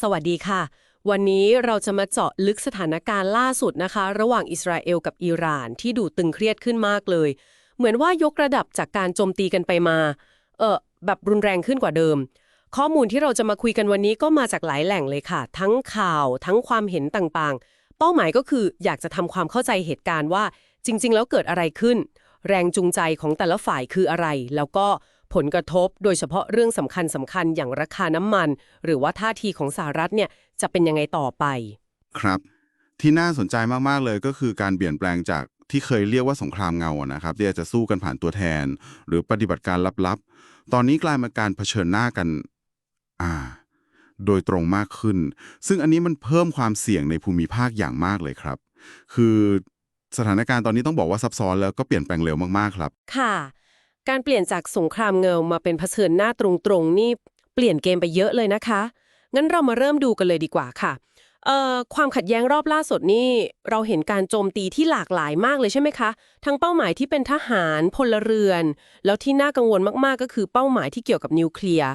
สวัสดีค่ะ วันนี้เราจะมาเจาะลึกสถานการณ์ล่าสุดนะคะ ระหว่างอิสราเอลกับอิหร่านที่ดูตึงเครียดขึ้นมากเลย เหมือนว่ายกระดับจากการโจมตีกันไปมา เออแบบรุนแรงขึ้นกว่าเดิม ข้อมูลที่เราจะมาคุยกันวันนี้ก็มาจากหลายแหล่งเลยค่ะ ทั้งข่าว ทั้งความเห็นต่างๆ เป้าหมายก็คืออยากจะทำความเข้าใจเหตุการณ์ว่าจริง ๆ แล้วเกิดอะไรขึ้น แรงจูงใจของแต่ละฝ่ายคืออะไร แล้วก็ ผลกระทบโดยเฉพาะเรื่องสำคัญสำคัญอย่างราคาน้ำมัน หรือว่าท่าทีของสหรัฐเนี่ยจะเป็นยังไงต่อไป ครับ ที่น่าสนใจมาก ๆ เลยก็คือการเปลี่ยนแปลงจากที่เคยเรียกว่าสงครามเงาอะนะครับที่จะสู้กันผ่านตัวแทน หรือปฏิบัติการลับๆ ตอนนี้กลายมาการเผชิญหน้ากัน อ่า โดยตรงมากขึ้น ซึ่งอันนี้มันเพิ่มความเสี่ยงในภูมิภาคอย่างมากเลยครับ คือสถานการณ์ตอนนี้ต้องบอกว่าซับซ้อนแล้วก็เปลี่ยนแปลงเร็วมากๆครับ ค่ะ การเปลี่ยนจากสงครามเงามาเป็นเผชิญหน้าตรงๆนี่เปลี่ยนเกมไปเยอะเลยนะคะ งั้นเรามาเริ่มดูกันเลยดีกว่าค่ะเอ่อความขัดแย้งรอบล่าสุดนี่เราเห็นการโจมตีที่หลากหลายมากเลยใช่ไหมคะ ทั้งเป้าหมายที่เป็นทหารพลเรือน แล้วที่น่ากังวลมากๆ ก็คือเป้าหมายที่เกี่ยวกับนิวเคลียร์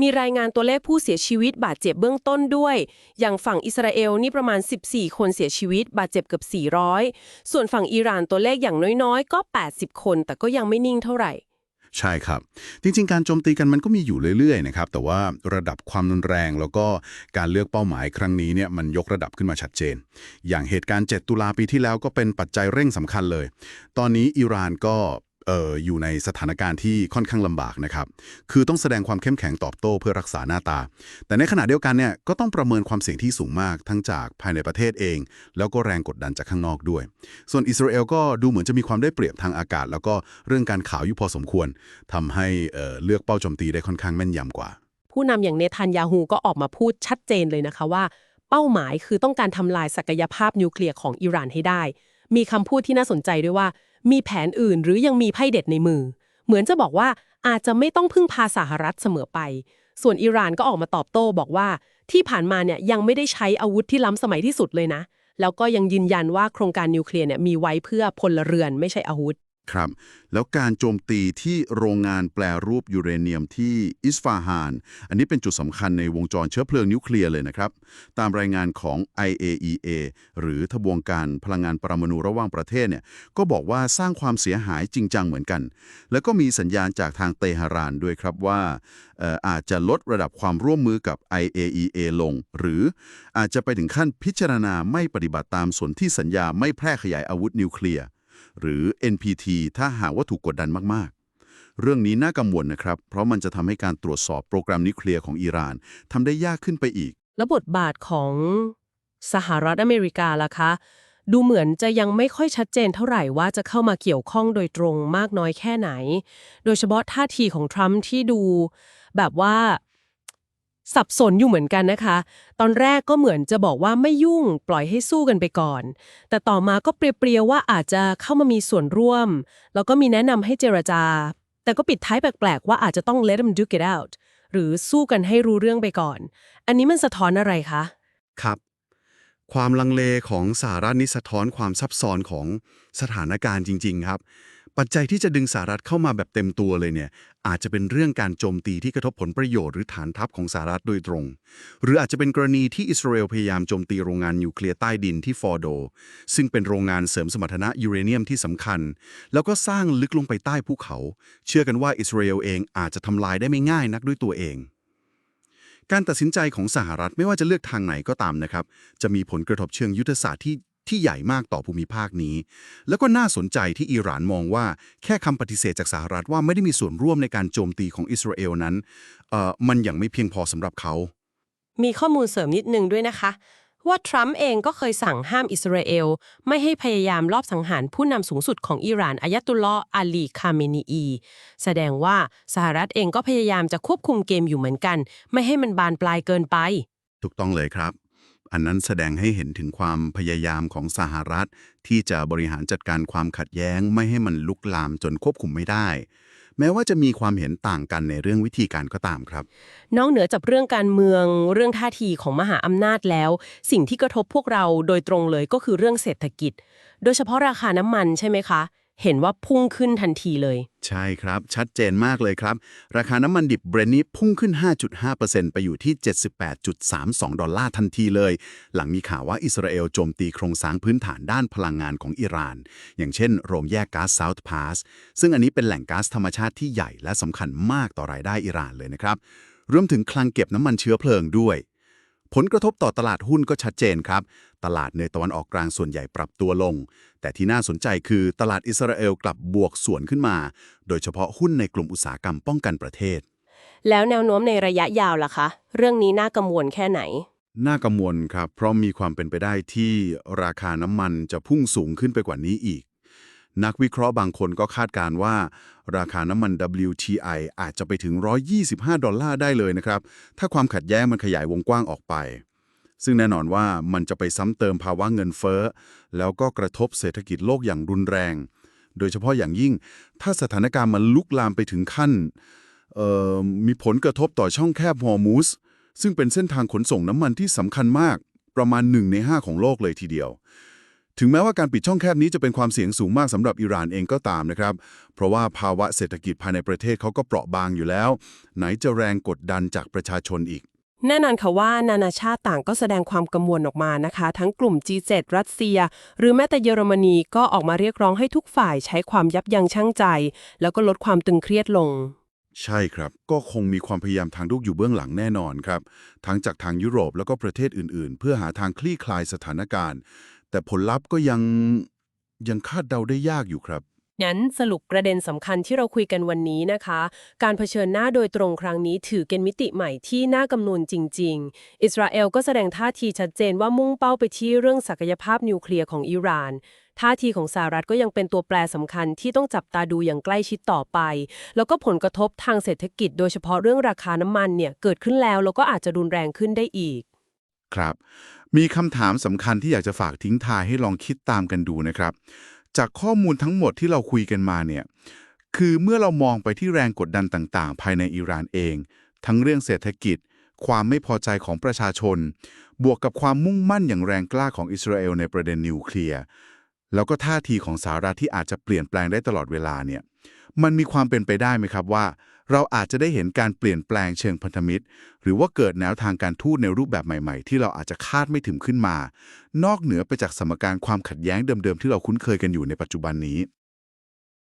มีรายงานตัวเลขผู้เสียชีวิตบาดเจ็บเบื้องต้นด้วย อย่างฝั่งอิสราเอลนี่ประมาณ 14 คนเสียชีวิต บาดเจ็บเกือบ 400 ส่วนฝั่งอิหร่านตัวเลขอย่างน้อยๆ ก็ 80 คน แต่ก็ยังไม่นิ่งเท่าไหร่ ใช่ครับ จริง ๆ การโจมตีกันมันก็มีอยู่เรื่อยๆนะครับแต่ว่าระดับความรุนแรง แล้วก็การเลือกเป้าหมายครั้งนี้เนี่ยมันยกระดับขึ้นมาชัดเจน อย่างเหตุการณ์ 7 ตุลาปีที่แล้วก็เป็นปัจจัยเร่งสำคัญเลย ตอนนี้อิหร่านก็ เอ่ออยู่ในสถานการณ์ที่ค่อนข้างลำบากนะครับ คือต้องแสดงความเข้มแข็งตอบโต้เพื่อรักษาหน้าตา แต่ในขณะเดียวกันเนี่ยก็ต้องประเมินความเสี่ยงที่สูงมากทั้งจากภายในประเทศเอง แล้วก็แรงกดดันจากข้างนอกด้วย ส่วนอิสราเอลก็ดูเหมือนจะมีความได้เปรียบทางอากาศ แล้วก็เรื่องการข่าวอยู่พอสมควรทำให้เอ่อเลือกเป้าโจมตีได้ค่อนข้างแม่นยำกว่า ผู้นำอย่างเนทันยาฮูก็ออกมาพูดชัดเจนเลยนะคะว่า เป้าหมายคือต้องการทำลายศักยภาพนิวเคลียร์ของอิหร่านให้ได้ มีคำพูดที่น่าสนใจด้วยว่า มีแผนอื่นหรือยังมีไพ่เด็ดในมือ เหมือนจะบอกว่าอาจจะไม่ต้องพึ่งพาสหรัฐเสมอไป ส่วนอิหร่านก็ออกมาตอบโต้บอกว่าที่ผ่านมาเนี่ยยังไม่ได้ใช้อาวุธที่ล้ำสมัยที่สุดเลยนะ แล้วก็ยังยืนยันว่าโครงการนิวเคลียร์เนี่ยมีไว้เพื่อพลเรือนไม่ใช่อาวุธ ครับ แล้วการโจมตีที่โรงงานแปลรูปยูเรเนียมที่อิสฟาฮาน อันนี้เป็นจุดสำคัญในวงจรเชื้อเพลิงนิวเคลียร์เลยนะครับ ตามรายงานของ IAEA หรือทบวงการพลังงานปรมาณูระหว่างประเทศเนี่ย ก็บอกว่าสร้างความเสียหายจริงจังเหมือนกัน แล้วก็มีสัญญาณจากทางเตหะรานด้วยครับว่าเอ่ออาจจะลดระดับความร่วมมือกับ IAEA ลง หรืออาจจะไปถึงขั้นพิจารณาไม่ปฏิบัติตามสนธิสัญญาไม่แพร่ขยายอาวุธนิวเคลียร์ หรือ NPT ถ้าหากว่าถูกกดดันมากๆ เรื่องนี้น่ากังวลนะครับ เพราะมันจะทำให้การตรวจสอบโปรแกรมนิวเคลียร์ของอิหร่านทำได้ยากขึ้นไปอีก แล้วบทบาทของสหรัฐอเมริกาล่ะคะ ดูเหมือนจะยังไม่ค่อยชัดเจนเท่าไหร่ว่าจะเข้ามาเกี่ยวข้องโดยตรงมากน้อยแค่ไหน โดยเฉพาะท่าทีของทรัมป์ที่ดูแบบว่า สับสนอยู่เหมือนกันนะคะ ตอนแรกก็เหมือนจะบอกว่าไม่ยุ่งปล่อยให้สู้กันไปก่อน แต่ต่อมาก็เปรียวๆว่าอาจจะเข้ามามีส่วนร่วม แล้วก็มีแนะนำให้เจรจา แต่ก็ปิดท้ายแปลกๆ ว่าอาจจะต้อง let them duke it out หรือสู้กันให้รู้เรื่องไปก่อน อันนี้มันสะท้อนอะไรคะ ครับ ความลังเลของสหรัฐนี่สะท้อนความซับซ้อนของสถานการณ์จริง ๆ ครับ ปัจจัยที่จะดึงสหรัฐเข้ามาแบบเต็มตัวเลยเนี่ย อาจจะเป็นเรื่องการโจมตีที่กระทบผลประโยชน์หรือฐานทัพของสหรัฐโดยตรง หรืออาจจะเป็นกรณีที่อิสราเอลพยายามโจมตีโรงงานนิวเคลียร์ใต้ดินที่ฟอร์โด ซึ่งเป็นโรงงานเสริมสมรรถนะยูเรเนียมที่สำคัญ แล้วก็สร้างลึกลงไปใต้ภูเขา เชื่อกันว่าอิสราเอลเองอาจจะทำลายได้ไม่ง่ายนักด้วยตัวเอง การตัดสินใจของสหรัฐไม่ว่าจะเลือกทางไหนก็ตามนะครับ จะมีผลกระทบเชิงยุทธศาสตร์ที่ที่ใหญ่มากต่อภูมิภาคนี้ แล้วก็น่าสนใจที่อิหร่านมองว่า แค่คำปฏิเสธจากสหรัฐว่าไม่ได้มีส่วนร่วมในการโจมตีของอิสราเอลนั้นเอ่อมันยังไม่เพียงพอสำหรับเขา มีข้อมูลเสริมนิดนึงด้วยนะคะ ว่าทรัมป์เองก็เคยสั่งห้ามอิสราเอล ไม่ให้พยายามลอบสังหารผู้นำสูงสุดของอิหร่านอายะตุลลออาลีคาเมนีอี แสดงว่าสหรัฐเองก็พยายามจะควบคุมเกมอยู่เหมือนกัน ไม่ให้มันบานปลายเกินไป ถูกต้องเลยครับ อันนั้นแสดงให้เห็นถึงความพยายามของสหรัฐ ที่จะบริหารจัดการความขัดแย้งไม่ให้มันลุกลามจนควบคุมไม่ได้ แม้ว่าจะมีความเห็นต่างกันในเรื่องวิธีการก็ตามครับ นอกเหนือจากเรื่องการเมืองเรื่องท่าทีของมหาอำนาจแล้ว สิ่งที่กระทบพวกเราโดยตรงเลยก็คือเรื่องเศรษฐกิจ โดยเฉพาะราคาน้ำมันใช่ไหมคะ เห็นว่าพุ่งขึ้นทันทีเลย ใช่ครับ ชัดเจนมากเลยครับ ราคาน้ำมันดิบเบรนท์นี้พุ่งขึ้น 5.5%ไปอยู่ที่ 78.32 ดอลลาร์ทันทีเลย หลังมีข่าวว่าอิสราเอลโจมตีโครงสร้างพื้นฐานด้านพลังงานของอิหร่าน อย่างเช่น โรงแยกก๊าซเซาท์พาสซึ่งอันนี้เป็นแหล่งก๊าซธรรมชาติที่ใหญ่และสำคัญมากต่อรายได้อิหร่านเลยนะครับรวมถึงคลังเก็บน้ำมันเชื้อเพลิงด้วย ผลกระทบต่อตลาดหุ้นก็ชัดเจนครับ ตลาดในตะวันออกกลางส่วนใหญ่ปรับตัวลง แต่ที่น่าสนใจคือตลาดอิสราเอลกลับบวกส่วนขึ้นมา โดยเฉพาะหุ้นในกลุ่มอุตสาหกรรมป้องกันประเทศ แล้วแนวโน้มในระยะยาวล่ะคะ เรื่องนี้น่ากังวลแค่ไหน น่ากังวลครับ เพราะมีความเป็นไปได้ที่ราคาน้ำมันจะพุ่งสูงขึ้นไปกว่านี้อีก นักวิเคราะห์บางคนก็คาดการณ์ว่า ราคาน้ำมัน WTI อาจจะไปถึง 125 ดอลลาร์ได้เลยนะครับ ถ้าความขัดแย้งมันขยายวงกว้างออกไป ซึ่งแน่นอนว่ามันจะไปซ้ำเติมภาวะเงินเฟ้อ แล้วก็กระทบเศรษฐกิจโลกอย่างรุนแรง โดยเฉพาะอย่างยิ่ง ถ้าสถานการณ์มันลุกลามไปถึงขั้นมีผลกระทบต่อช่องแคบฮอร์มูสซึ่งเป็นเส้นทางขนส่งน้ำมันที่สำคัญมาก ประมาณ1ใน5ของโลกเลยทีเดียว ถึงแม้ว่าการปิดช่องแคบนี้จะเป็นความเสี่ยงสูงมากสำหรับอิหร่านเองก็ตามนะครับ เพราะว่าภาวะเศรษฐกิจภายในประเทศเขาก็เปราะบางอยู่แล้ว ไหนจะแรงกดดันจากประชาชนอีก แน่นอนค่ะว่านานาชาติต่างก็แสดงความกังวลออกมานะคะ ทั้งกลุ่ม G7 รัสเซีย หรือแม้แต่เยอรมนีก็ออกมาเรียกร้องให้ทุกฝ่ายใช้ความยับยั้งชั่งใจ แล้วก็ลดความตึงเครียดลงใช่ครับ ก็คงมีความพยายามทางลูกอยู่เบื้องหลังแน่นอนครับ ทั้งจากทางยุโรปแล้วก็ประเทศอื่นๆ เพื่อหาทางคลี่คลายสถานการณ์ แต่ผลลัพธ์ก็ยังยังคาดเดาได้ยากอยู่ครับงั้นสรุปประเด็นสำคัญที่เราคุยกันวันนี้นะคะ การเผชิญหน้าโดยตรงครั้งนี้ถือเป็นมิติใหม่ที่น่ากำนวณจริง ๆ อิสราเอลก็แสดงท่าทีชัดเจนว่ามุ่งเป้าไปที่เรื่องศักยภาพนิวเคลียร์ของอิหร่านท่าทีของสหรัฐก็ยังเป็นตัวแปรสำคัญที่ต้องจับตาดูอย่างใกล้ชิดต่อไป แล้วก็ผลกระทบทางเศรษฐกิจโดยเฉพาะเรื่องราคาน้ำมันเนี่ยเกิดขึ้นแล้วแล้วก็อาจจะรุนแรงขึ้นได้อีก ครับ มีคำถามสำคัญที่อยากจะฝากทิ้งทายให้ลองคิดตามกันดูนะครับ จากข้อมูลทั้งหมดที่เราคุยกันมาเนี่ย คือเมื่อเรามองไปที่แรงกดดันต่าง ๆ ภายในอิหร่านเอง ทั้งเรื่องเศรษฐกิจ ความไม่พอใจของประชาชน บวกกับความมุ่งมั่นอย่างแรงกล้าของอิสราเอลในประเด็นนิวเคลียร์ แล้วก็ท่าทีของสหรัฐที่อาจจะเปลี่ยนแปลงได้ตลอดเวลาเนี่ย มันมีความเป็นไปได้ไหมครับว่า เราอาจจะได้เห็นการเปลี่ยนแปลงเชิงพันธมิตร หรือว่าเกิดแนวทางการทูตในรูปแบบใหม่ๆ ที่เราอาจจะคาดไม่ถึงขึ้นมา นอกเหนือไปจากสมการความขัดแย้งเดิมๆที่เราคุ้นเคยกันอยู่ในปัจจุบันนี้